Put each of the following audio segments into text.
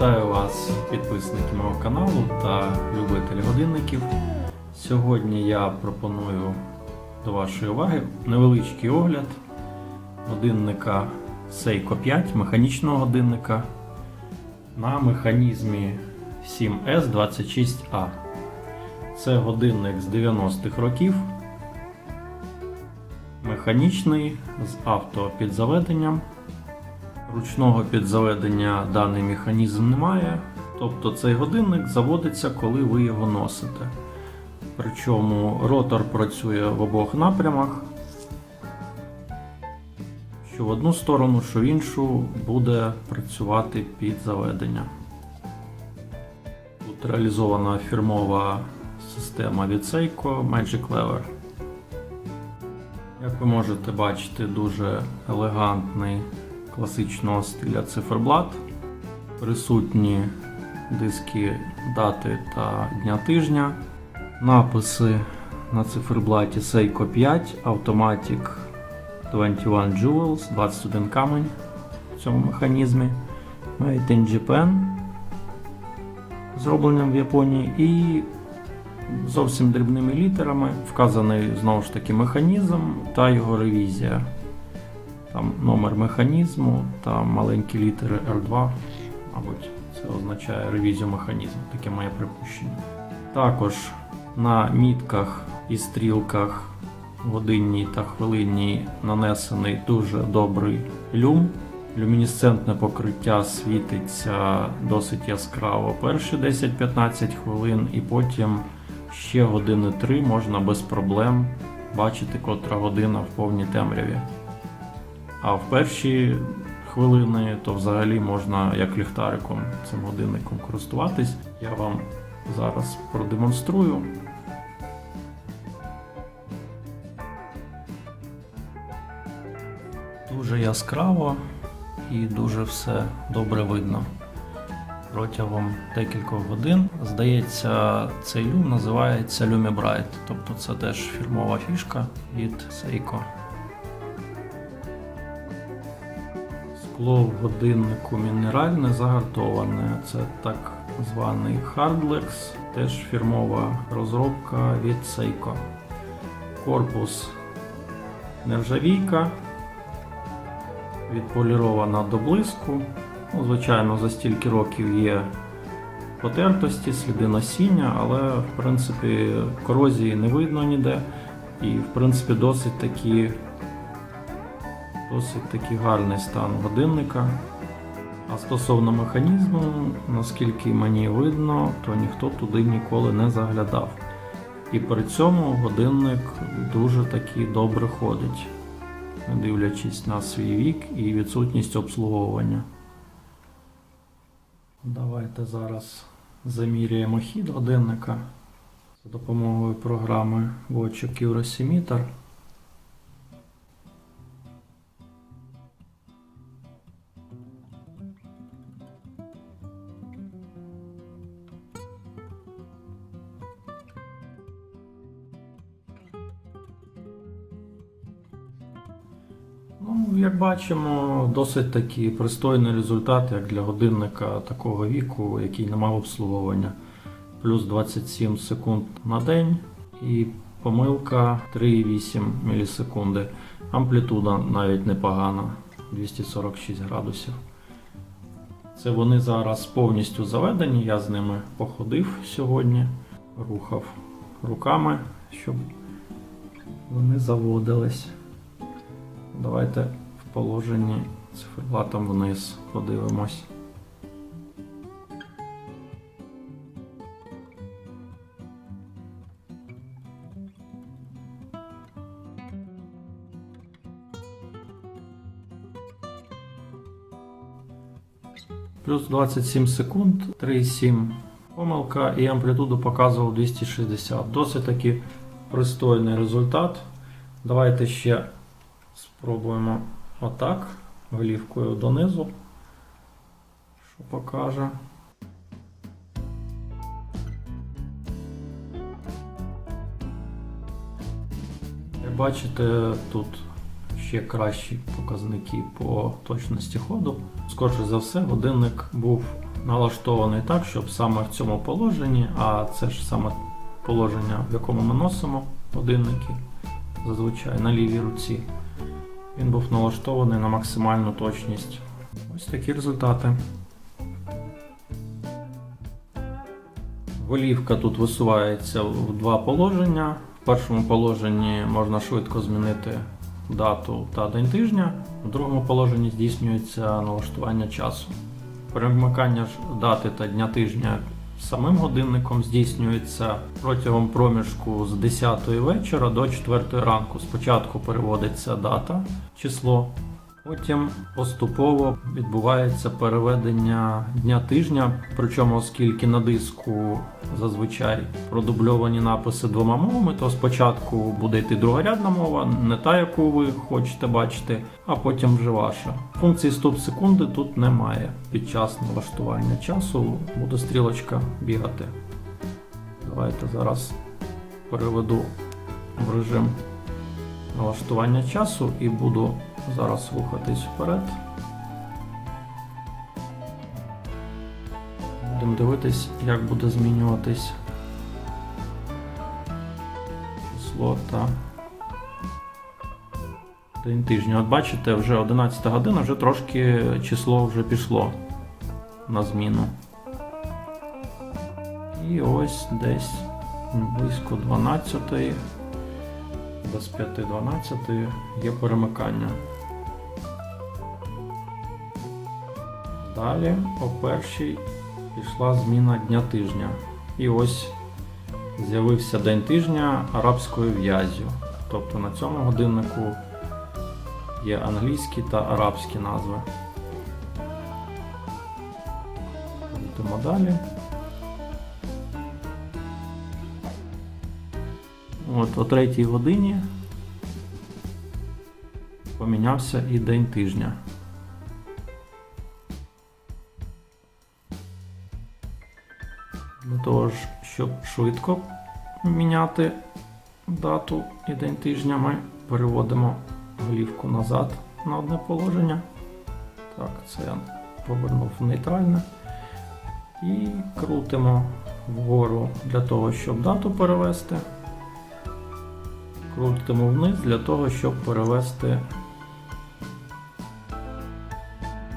Вітаю вас, підписники мого каналу та любителі годинників. Сьогодні я пропоную до вашої уваги невеличкий огляд годинника Seiko 5, механічного годинника на механізмі 7S26A. Це годинник з 90-х років. Механічний з автопідзаведенням. Ручного підзаведення даний механізм немає. Тобто цей годинник заводиться, коли ви його носите. Причому ротор працює в обох напрямах. Що в одну сторону, що в іншу буде працювати під заведення. Тут реалізована фірмова система від Seiko Magic Lever. Як ви можете бачити, дуже елегантний класичного стиля циферблат. Присутні диски дати та дня тижня. Написи на циферблаті Seiko 5, Automatic 21 Jewels, 21 камень в цьому механізмі. Made in Japan, зробленим в Японії, і зовсім дрібними літерами вказаний знову ж таки механізм та його ревізія. Там номер механізму та маленькі літери R2, мабуть, це означає ревізію механізму, таке моє припущення. Також на мітках і стрілках годинній та хвилинній нанесений дуже добрий люм. Люмінесцентне покриття світиться досить яскраво перші 10-15 хвилин, і потім ще години 3 можна без проблем бачити, котра година в повній темряві. А в перші хвилини то взагалі можна як ліхтариком цим годинником користуватись. Я вам зараз продемонструю. Дуже яскраво і дуже все добре видно. Протягом декількох годин, здається, цей люм називається Lumi Bright, тобто це теж фірмова фішка від Seiko. Скло в годиннику мінеральне загартоване. Це так званий Hardlex, теж фірмова розробка від Seiko. Корпус нержавійка, відполірована до блиску. Ну, звичайно, за стільки років є потертості, сліди носіння, але в принципі корозії не видно ніде. І в принципі досить такі Досить такий гарний стан годинника. А стосовно механізму, наскільки мені видно, то ніхто туди ніколи не заглядав. І при цьому годинник дуже таки добре ходить, дивлячись на свій вік і відсутність обслуговування. Давайте зараз заміряємо хід годинника за допомогою програми Watch Accuracymeter. Ну, як бачимо, досить такий пристойний результат, як для годинника такого віку, який не мав обслуговування. Плюс 27 секунд на день і помилка 3,8 мілісекунди. Амплітуда навіть непогана 246 градусів. Це вони зараз повністю заведені, я з ними походив сьогодні, рухав руками, щоб вони заводились. Давайте в положенні циферблатом вниз подивимось. Плюс 27 секунд, 3,7 помилка і амплітуду показував 260. Досить таки пристойний результат. Давайте ще Спробуємо отак, голівкою донизу, що покаже. Як бачите, тут ще кращі показники по точності ходу. Скорше за все, годинник був налаштований так, щоб саме в цьому положенні, а це ж саме положення, в якому ми носимо годинники, зазвичай на лівій руці, він був налаштований на максимальну точність. Ось такі результати. Голівка тут висувається в два положення. В першому положенні можна швидко змінити дату та день тижня, в другому положенні здійснюється налаштування часу. Перемикання дати та дня тижня самим годинником здійснюється протягом проміжку з 10 вечора до 4 ранку. Спочатку переводиться дата, число, потім поступово відбувається переведення дня тижня. Причому, оскільки на диску зазвичай продубльовані написи двома мовами, то спочатку буде йти другорядна мова, не та, яку ви хочете бачити, а потім вже ваша. Функції стоп секунди тут немає. Під час налаштування часу буде стрілочка бігати. Давайте зараз переведу в режим налаштування часу і буду зараз рухатись вперед. Будемо дивитись, як буде змінюватись число та день тижня. От бачите, вже 11 година, вже трошки число вже пішло на зміну. І ось десь близько 12 без 5-12 є перемикання. Далі о першій пішла зміна дня тижня. І ось з'явився день тижня арабською в'язю. Тобто на цьому годиннику є англійські та арабські назви. Йдемо далі. От о третій годині помінявся і день тижня. Швидко міняти дату і день тижня, ми переводимо голівку назад на одне положення. Так, це я повернув в нейтральне. І крутимо вгору для того, щоб дату перевести. Крутимо вниз для того, щоб перевести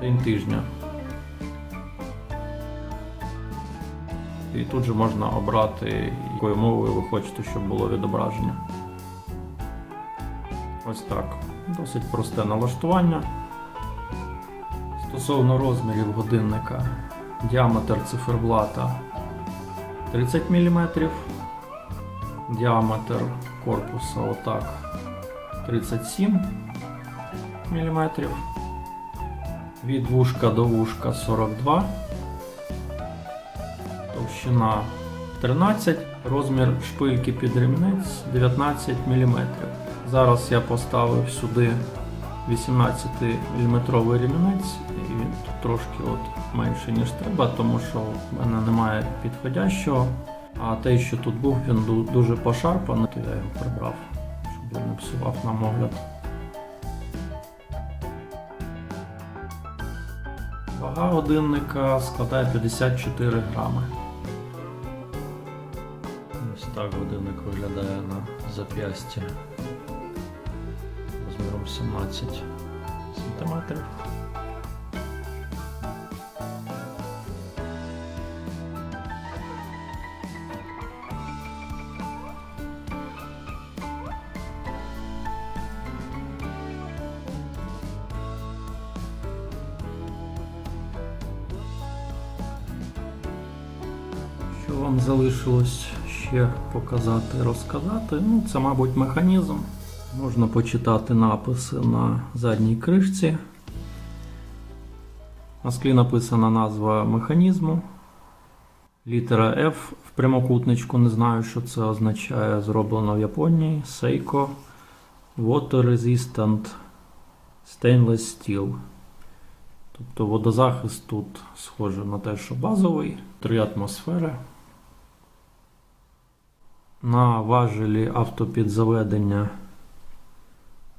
день тижня. І тут же можна обрати, якою мовою ви хочете, щоб було відображення. Ось так. Досить просте налаштування. Стосовно розмірів годинника, діаметр циферблата 30 мм, діаметр корпуса отак 37 мм, від вушка до вушка 42 товщина 13, розмір шпильки під ремінець 19 мм. Зараз я поставив сюди 18 мм ремінець, і він тут трошки от менше, ніж треба, тому що в мене немає підходящого. А той, що тут був, він дуже пошарпаний, то я його прибрав, щоб він не псував нам огляд. Вага годинника складає 54 грами. Так годинник виглядає на зап'ясті розміром 17 сантиметрів. Що вам залишилось ще показати, розказати? Ну, це, мабуть, механізм. Можна почитати написи на задній кришці. На склі написана назва механізму. Літера F в прямокутничку, не знаю, що це означає. Зроблено в Японії. Seiko Water Resistant Stainless Steel. Тобто водозахист тут схоже на те, що базовий, три атмосфери. На важелі автопідзаведення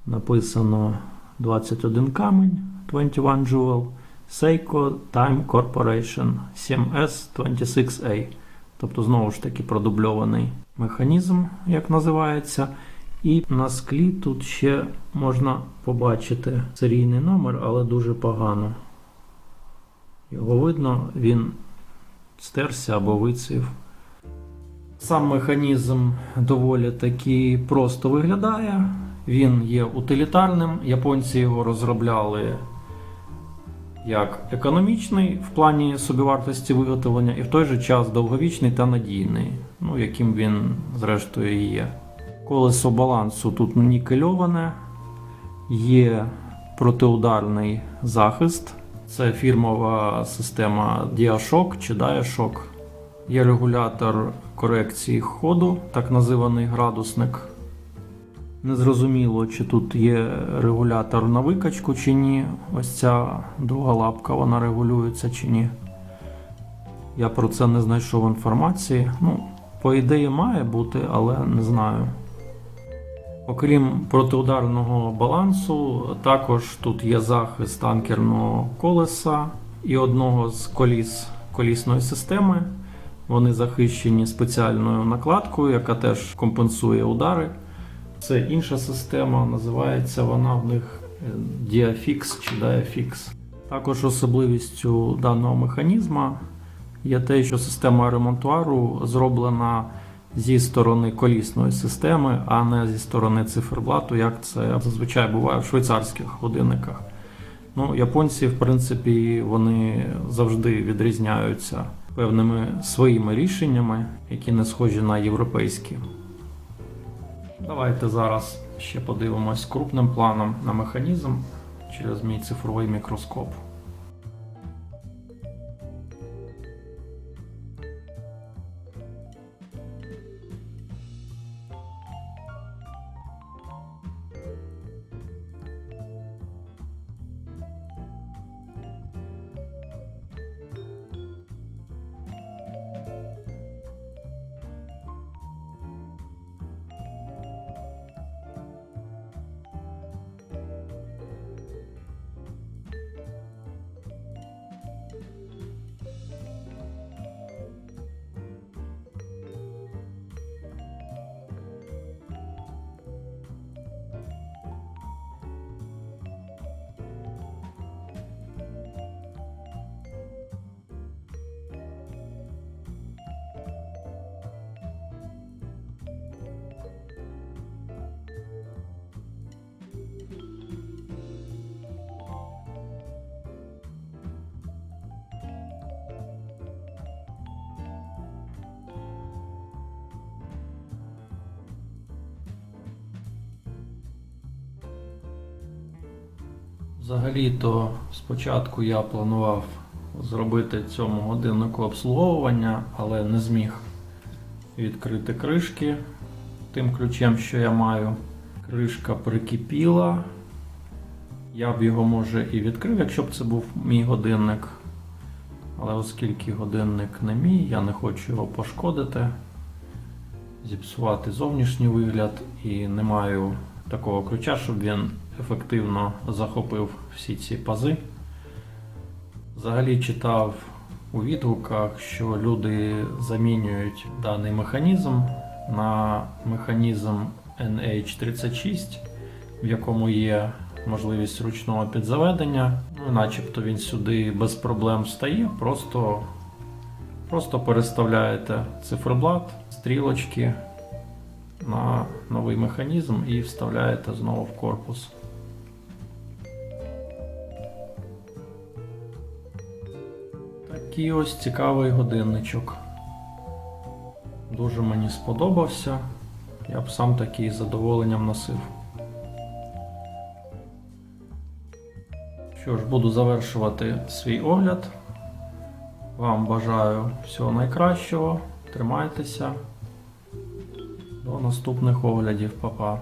написано 21 камень 21 Jewel. Seiko Time Corporation 7S26A. Тобто, знову ж таки, продубльований механізм, як називається. І на склі тут ще можна побачити серійний номер, але дуже погано. Його видно, він стерся або вицвів. Сам механізм доволі таки просто виглядає. Він є утилітарним. Японці його розробляли як економічний в плані собівартості виготовлення, і в той же час довговічний та надійний, ну, яким він зрештою і є. Колесо балансу тут нікельоване, є протиударний захист. Це фірмова система DiaShock чи DiaShock. Є регулятор корекції ходу, так називаний градусник. Незрозуміло, чи тут є регулятор на викачку чи ні. Ось ця друга лапка вона регулюється чи ні. Я про це не знайшов інформації. Ну, по ідеї має бути, але не знаю. Окрім протиударного балансу, також тут є захист танкерного колеса і одного з коліс колісної системи. Вони захищені спеціальною накладкою, яка теж компенсує удари. Це інша система, називається вона в них е, Diafix чи Diafix. Також особливістю даного механізму є те, що система ремонтуару зроблена зі сторони колісної системи, а не зі сторони циферблату, як це зазвичай буває в швейцарських годинниках. Ну, японці, в принципі, вони завжди відрізняються певними своїми рішеннями, які не схожі на європейські. Давайте зараз ще подивимось крупним планом на механізм через мій цифровий мікроскоп. Взагалі-то спочатку я планував зробити цьому годиннику обслуговування, але не зміг відкрити кришки тим ключем, що я маю. Кришка прикипіла. Я б його може і відкрив, якщо б це був мій годинник. Але оскільки годинник не мій, я не хочу його пошкодити, зіпсувати зовнішній вигляд і не маю такого ключа, щоб він ефективно захопив всі ці пази. Взагалі читав у відгуках, що люди замінюють даний механізм на механізм NH36, в якому є можливість ручного підзаведення. Ну, начебто він сюди без проблем встає, просто, просто переставляєте циферблат, стрілочки на новий механізм і вставляєте знову в корпус. Такий ось цікавий годинничок. Дуже мені сподобався. Я б сам такий з задоволенням носив. Що ж, буду завершувати свій огляд. Вам бажаю всього найкращого. Тримайтеся. До наступних оглядів, Па-па.